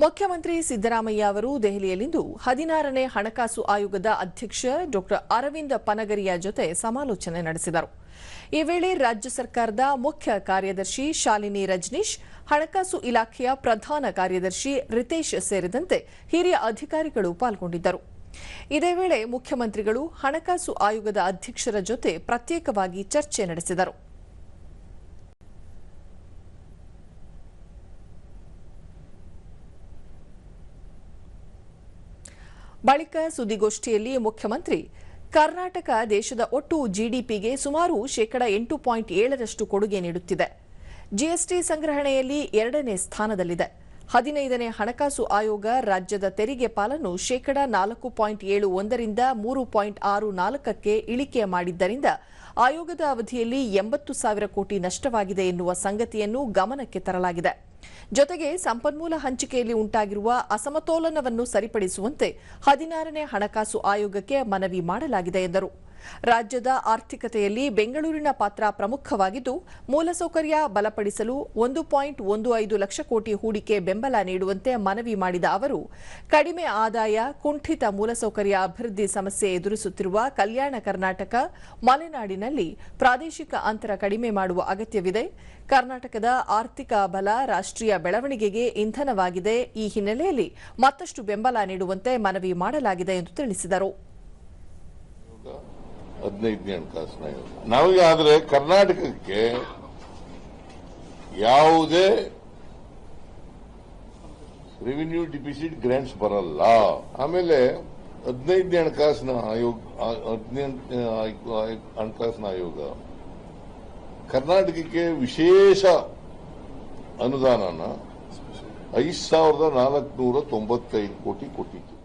ಮುಖ್ಯಮಂತ್ರಿ ಸಿದ್ದರಾಮಯ್ಯ ಅವರು ದೆಹಲಿಯಲ್ಲಿಂದು ಹದಿನಾರನೇ ಹಣಕಾಸು ಆಯೋಗದ ಅಧ್ಯಕ್ಷ ಡಾ ಅರವಿಂದ ಪನಗರಿಯ ಜೊತೆ ಸಮಾಲೋಚನೆ ನಡೆಸಿದರು. ಈ ವೇಳೆ ರಾಜ್ಯ ಸರ್ಕಾರದ ಮುಖ್ಯ ಕಾರ್ಯದರ್ಶಿ ಶಾಲಿನಿ ರಜನೀಶ್, ಹಣಕಾಸು ಇಲಾಖೆಯ ಪ್ರಧಾನ ಕಾರ್ಯದರ್ಶಿ ರಿತೇಶ್ ಸೇರಿದಂತೆ ಹಿರಿಯ ಅಧಿಕಾರಿಗಳು ಪಾಲ್ಗೊಂಡಿದ್ದರು. ಇದೇ ವೇಳೆ ಮುಖ್ಯಮಂತ್ರಿಗಳು ಹಣಕಾಸು ಆಯೋಗದ ಅಧ್ಯಕ್ಷರ ಜೊತೆ ಪ್ರತ್ಯೇಕವಾಗಿ ಚರ್ಚೆ ನಡೆಸಿದರು. ಬಳಿಕ ಸುದ್ದಿಗೋಷ್ಠಿಯಲ್ಲಿ ಮುಖ್ಯಮಂತ್ರಿ, ಕರ್ನಾಟಕ ದೇಶದ ಒಟ್ಟು ಜಿಡಿಪಿಗೆ ಸುಮಾರು ಶೇಕಡ ಎಂಟು ಪಾಯಿಂಟ್ ಏಳರಷ್ಟು ಕೊಡುಗೆ ನೀಡುತ್ತಿದೆ. ಜಿಎಸ್ಟಿ ಸಂಗ್ರಹಣೆಯಲ್ಲಿ ಎರಡನೇ ಸ್ಥಾನದಲ್ಲಿದೆ. ಹದಿನೈದನೇ ಹಣಕಾಸು ಆಯೋಗ ರಾಜ್ಯದ ತೆರಿಗೆ ಪಾಲನ್ನು ಶೇಕಡ ನಾಲ್ಕು ಪಾಯಿಂಟ್ ಏಳು ಒಂದರಿಂದ ಮೂರು ಪಾಯಿಂಟ್ ಆರು ನಾಲ್ಕಕ್ಕೆ ಇಳಿಕೆ ಮಾಡಿದ್ದರಿಂದ ಆಯೋಗದ ಅವಧಿಯಲ್ಲಿ ಎಂಬತ್ತು ಸಾವಿರ ಕೋಟಿ ನಷ್ಟವಾಗಿದೆ ಎನ್ನುವ ಸಂಗತಿಯನ್ನು ಗಮನಕ್ಕೆ ತರಲಾಗಿದೆ. ಜೊತೆಗೆ ಸಂಪನ್ಮೂಲ ಹಂಚಿಕೆಯಲ್ಲಿ ಉಂಟಾಗಿರುವ ಅಸಮತೋಲನವನ್ನು ಸರಿಪಡಿಸುವಂತೆ ಹದಿನಾರನೇ ಹಣಕಾಸು ಆಯೋಗಕ್ಕೆ ಮನವಿ ಮಾಡಲಾಗಿದೆ ಎಂದರು. ರಾಜ್ಯದ ಆರ್ಥಿಕತೆಯಲ್ಲಿ ಬೆಂಗಳೂರಿನ ಪಾತ್ರ ಪ್ರಮುಖವಾಗಿದ್ದು, ಮೂಲಸೌಕರ್ಯ ಬಲಪಡಿಸಲು ಒಂದು ಪಾಯಿಂಟ್ ಒಂದು ಐದು ಲಕ್ಷ ಕೋಟಿ ಹೂಡಿಕೆ ಬೆಂಬಲ ನೀಡುವಂತೆ ಮನವಿ ಮಾಡಿದ ಅವರು, ಕಡಿಮೆ ಆದಾಯ, ಕುಂಠಿತ ಮೂಲಸೌಕರ್ಯ ಅಭಿವೃದ್ಧಿ ಸಮಸ್ಯೆ ಎದುರಿಸುತ್ತಿರುವ ಕಲ್ಯಾಣ ಕರ್ನಾಟಕ ಮಲೆನಾಡಿನಲ್ಲಿ ಪ್ರಾದೇಶಿಕ ಅಂತರ ಕಡಿಮೆ ಮಾಡುವ ಅಗತ್ಯವಿದೆ. ಕರ್ನಾಟಕದ ಆರ್ಥಿಕ ಬಲ ರಾಷ್ಟ್ರೀಯ ಬೆಳವಣಿಗೆಗೆ ಇಂಧನವಾಗಿದೆ. ಈ ಹಿನ್ನೆಲೆಯಲ್ಲಿ ಮತ್ತಷ್ಟು ಬೆಂಬಲ ನೀಡುವಂತೆ ಮನವಿ ಮಾಡಲಾಗಿದೆ ಎಂದು ತಿಳಿಸಿದರು. ಹದಿನೈದನೇ ಹಣಕಾಸಿನ ಆಯೋಗ ನಮಗೆ ಆದರೆ ಕರ್ನಾಟಕಕ್ಕೆ ಯಾವುದೇ ರೆವಿನ್ಯೂ ಡಿಪಿಸಿಟ್ ಗ್ರಾಂಟ್ಸ್ ಬರಲ್ಲ. ಆಮೇಲೆ ಹದಿನೈದನೇ ಹಣಕಾಸಿನ ಆಯೋಗ ಹದಿನೆಂಟನೇ ಹಣಕಾಸಿನ ಆಯೋಗ ಕರ್ನಾಟಕಕ್ಕೆ ವಿಶೇಷ ಅನುದಾನನ ಐದು ಸಾವಿರದ ನಾಲ್ಕುನೂರ ತೊಂಬತ್ತೈದು ಕೋಟಿ ಕೊಟ್ಟಿತ್ತು.